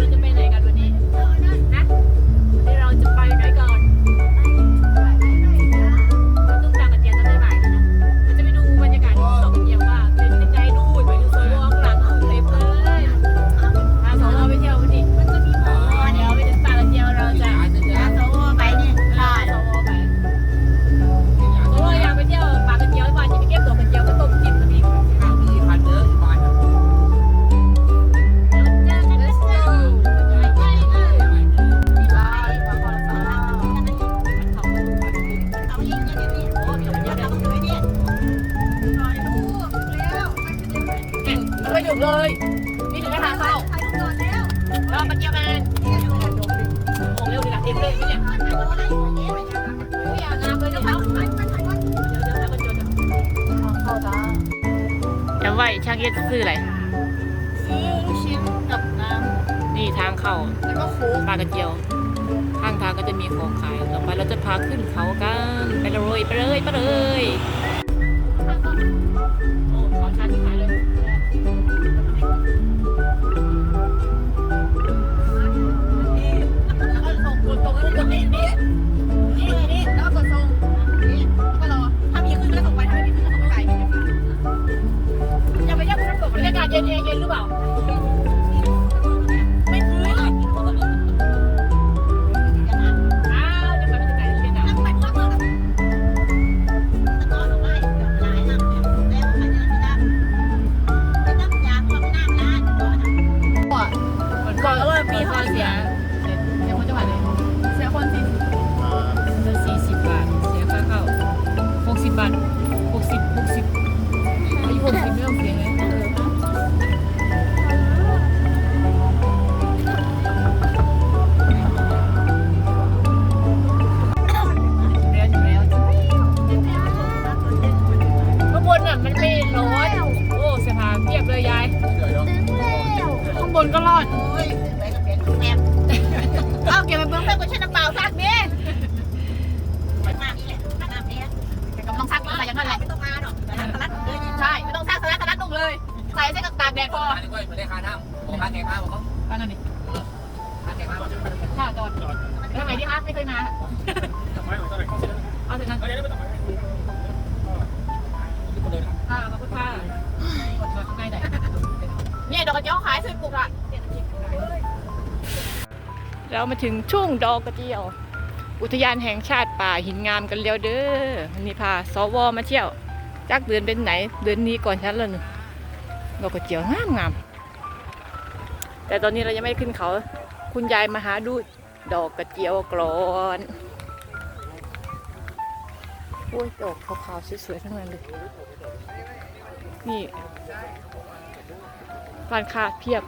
เราจะไปไหนกันวันนี้ แล้วมันเกี่ยวกันโอ้เร็วดีละเต็มเลยเนี่ยถ่ายรูปอะไรอย่างเยอุ้ยอ่างงามเลยนะเขาเดี๋ยวเดี๋ยวแล้วมันจนเข้าจ้าจำไว้ช่างเย็ดซื้ออะไรซื้อลูกชิ้นกับน้ำนี่ทางเข้าแล้วก็โค้กปลากระเจียว ข้างทางก็จะมีของขายต่อไปเราจะพาขึ้นเขากันไปเลยไปเลยไปเลยโอ้ขอชาที่ขาย บาทหกสิบหกสิบอายุหกสิบไม่ต้องเสียไงเออแล้วถึงแล้วข้างบนน่ะมันไม่ร้อนโอ้เสียผาเพียบเลยยายข้างบนก็รอดโอ้ยไปกับเป็นแม่เอาเก็บไปเบื้องต้นก็ใช้น้ำเปล่าซักนี่มันมากนี่แหละน้ำเนี้ย แต่กำลังซักอะไรอย่าง นั้นแหละไม่ต้องมาหรอกสลัดเลยใช่ไม่ต้องซักสลัดสลัดลงเลยใส่เส้นตากแดดพอนนี้ก็ไม่ได้คาน้ำโอ้ค่าแขกมาบอกเขาก็นั่นนี่ค่าแขกมาถ้าจอดทำไมที่คะไม่เคยมาเอาเถอะนะค่ะขอบคุณค่ะกดจอดข้างในหน่อยเนี่ยดอกกระเจียวขายซื้อปลูกอะเรามาถึงช่วงดอกกระเจียว อุทยานแห่งชาติป่าหินงามกันแล้วเด้อวันนี้พาสวมาเที่ยว จักเดือนเป็นไหน เดือนนี้ก่อนฉันเลยดอกกระเจียวงามงามแต่ตอนนี้เรายังไม่ขึ้นเขา คุณยายมาหาดูดอกกระเจียวกรอนโอ้ยดอกขาวๆสวยๆทั้งนั้นเลย นี่ร้านค้าเพียบ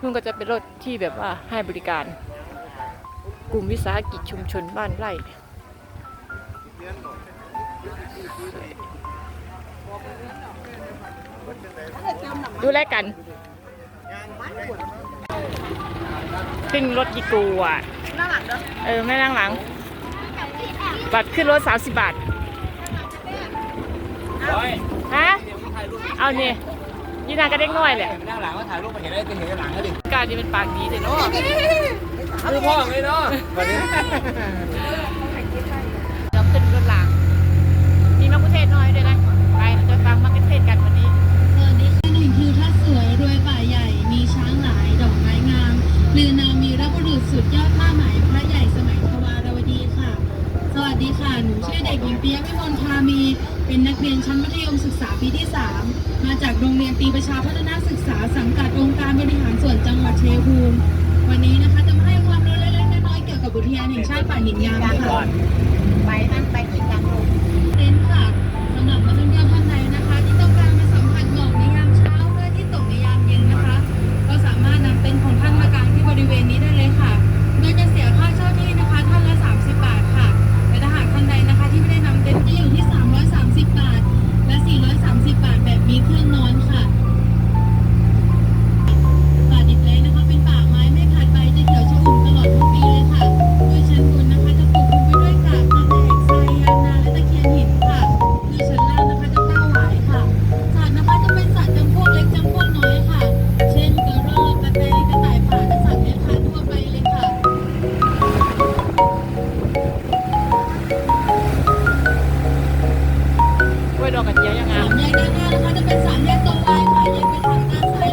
นู่นก็จะเป็นรถที่แบบว่าให้บริการ กลุ่มวิสาหกิจชุมชนบ้านไร่ดูแลกันขึ้นรถดีกว่าหน้าหลังเด้อเออไม่นั่งหลัง บัตรขึ้นรถ30บาทร้อยฮะเดี๋ยวถ่ายรูปเอาเนี่ยยีนางกระเด้งน้อยแหละไปนั่งหลังก็ถ่ายรูปมาเห็นได้จะเห็นหลังก็ดิการจะเป็นปากดีแต่เนาะ คือพ่อเลยเนาะวันนี้เราขึ้นรถหลังมีมะกุเทศน้อยด้วยนะ ไปเราจะฟังมะกุเทศกันวันนี้สวัสดีค่ะหนึ่งทิวทัศน์สวยรวยป่าใหญ่ มีช้างหลายดอกไม้งามลือนามมีรับุรุษสุดยอดผ้าไหมพระใหญ่สมัยทวารวดีค่ะ สวัสดีค่ะ หนูชื่อเด็กหญิงเปียกวิมลคามี เป็นนักเรียนชั้นมัธยมศึกษาปีที่ 3 มาจากโรงเรียนตรีประชาพัฒนาศึกษาสังกัดองค์การบริหารส่วนจังหวัดชัยภูมิ วันนี้นะคะจะมาให้ความรู้เล็กๆน้อยๆเกี่ยวกับอุทยานแห่งชาติป่าหินงางค่ะ ไปนั่นไปกินกัน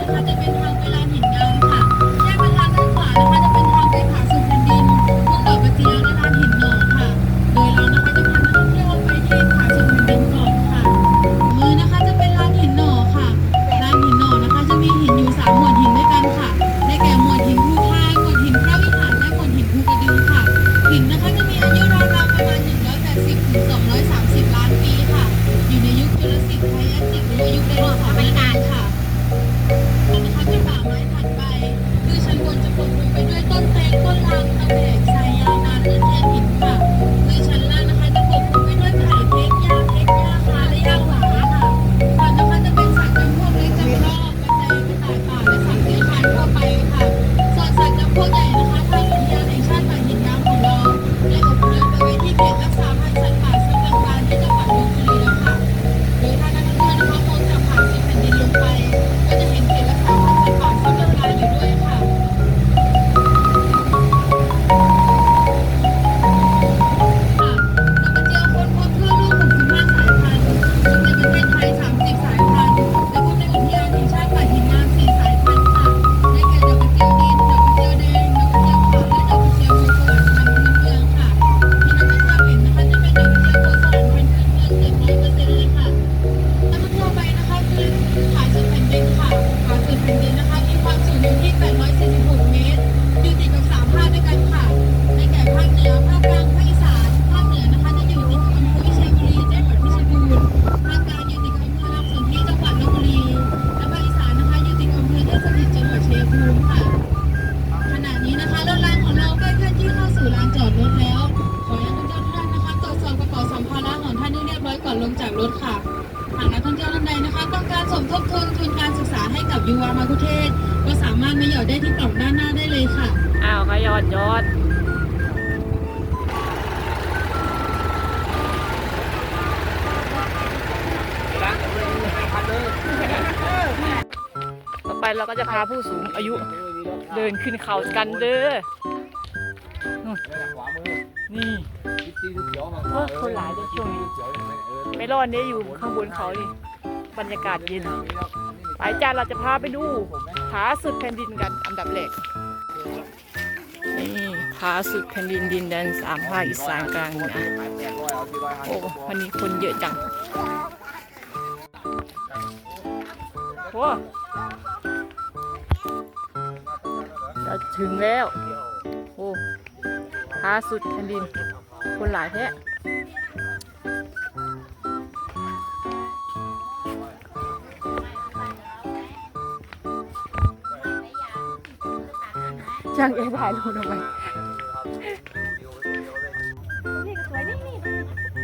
Thank you. ทบทุนทุนการศึกษาให้กับยูวามาคุเทศ ก็สามารถมาหยอดได้ที่กล่องด้านหน้าได้เลยค่ะ อ้าวก็ยอดยอดล้อนต่อไปเราก็จะพาผู้สูงอายุเดินขึ้นเขากันเด้อนี่คิดตีเขียวมาเออคนหลายด้วยช่วงนี้เขียไม่รอดเนี่ยอยู่ข้างบนเขานี่ บรรยากาศเย็นไปจ้าเราจะพาไปดูผาสุดแผ่นดินกันอันดับแรกนี่ผาสุดแผ่นดินดินแดนสามภาคอีสานกลางนือโอ้วันนี้คนเยอะจังโอ้เราถึงแล้ว โอ้ผาสุดแผ่นดิน คนหลายแท้ จ้างเอถ่ายรูปทำไม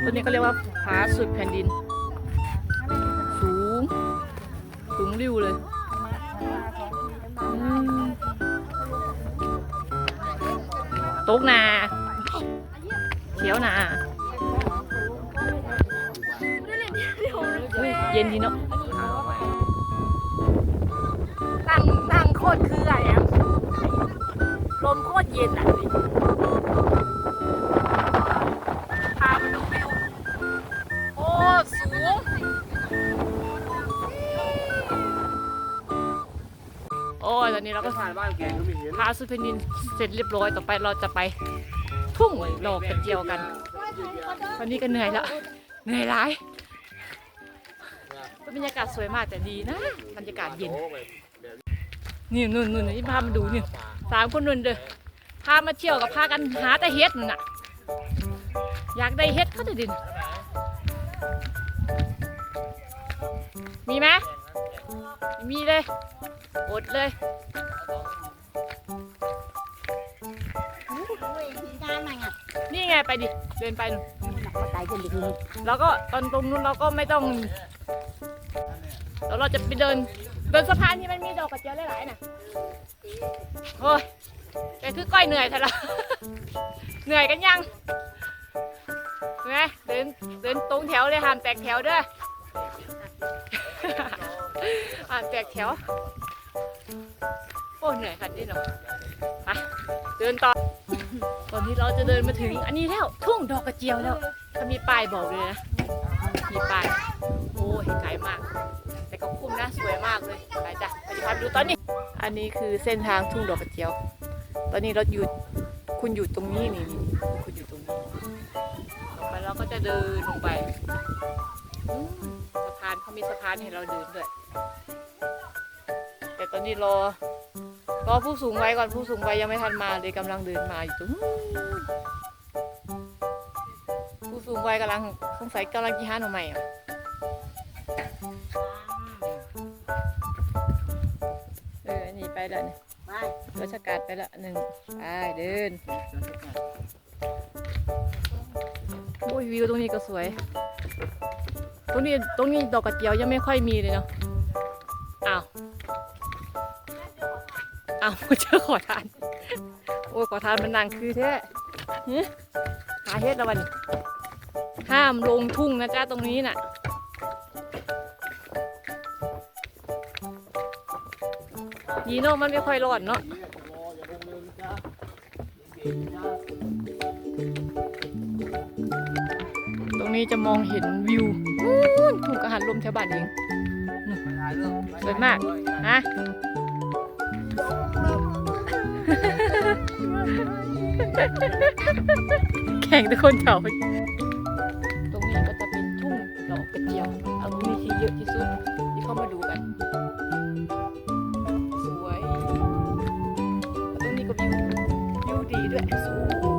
ตัวนี้ก็เรียกว่าผาสุดแผ่นดิน สูง สูงริ้วเลยอืมตกนาเขียวนาอุ๊ยเย็นดีเนาะตั้งตั้งโคตรคืออะไรอะ ลมโคตรเย็นอะสิพามาดูวิวโอ้สูง โอ้ยตอนนี้เราก็ผ่านบ้านแกก็ไม่เห็นพาสุดแผ่นดินเสร็จเรียบร้อยต่อไปเราจะไปทุ่งดอกกระเจียวกัน วันนี้ก็เหนื่อยแล้ว เหนื่อยร้ายบรรยากาศสวยมากแต่ดีนะ บรรยากาศเย็น นี่นู่นนู่นนี่พามาดูนี่ สามคนนู่นเด้อพามาเที่ยวกับพากันหาแต่เฮ็ดนั่นน่ะ อยากได้เฮ็ดเขาจะดิน มีไหมไม่มีเลย อดเลยนี่ไงไปดิ เดินไปนู่นแล้วก็ตอนตรงนู้นเราก็ไม่ต้องแล้วเราจะไปเดิน เดินสะพานที่มันมีดอกกระเจียวหลายๆน่ะโอ้ยแต่คือก้อยเหนื่อยเถอะละเหนื่อยกันยังเห็นไหมเดินเดินตรงแถวเลยห้ามแตกแถวเด้อห้ามแตกแถวโอ้เหนื่อยขัดดิเนาะไปเดินต่อตอนนี้เราจะเดินมาถึงอันนี้แล้วทุ่งดอกกระเจียวแล้วเขามีป้ายบอกเลยนะมีป้ายโอ้ยไกลมาก ก็คุ้มนะสวยมากเลยไปจ้ะไปพาไปดูตอนนี้ อันนี้คือเส้นทางทุ่งดอกกระเจียว ตอนนี้เราอยู่คุณอยู่ตรงนี้นี่นี่คุณอยู่ตรงนี้ต่อไปเราก็จะเดินลงไปอืมสะพานเขามีสะพานให้เราเดินด้วยแต่ตอนนี้รอรอผู้สูงวัยก่อนผู้สูงวัยยังไม่ทันมาเลยกำลังเดินมาอยู่ตรงนู้นผู้สูงวัยกำลังสงสัยกำลังกินห้าหน่อใหม่อะ แล้วเนี่ยไปราชการไปละหนึ่งไปเดินโอ้ยวิวตรงนี้ก็สวย ตรงนี้ตรงนี้ดอกกระเจียวยังไม่ค่อยมีเลยเนาะอ้าวอ้าวเจอขอทาน โอ้ยขอทานมันนางคือแท้หึหาเฮ็ดแล้ววันนี้ห้ามลงทุ่งนะจ้าตรงนี้น่ะ ดีเนาะมันไม่ค่อยร้อนเนาะตรงนี้จะมองเห็นวิวนู่นถูกอาหารลมแถวบ้านเองสวยมากฮะแข่งทุกคนเถาตรงนี้ก็จะเป็นทุ่งดอกกระเจียวเอาตรงนี้ที่เยอะที่สุดที่เข้ามาดูกัน 对。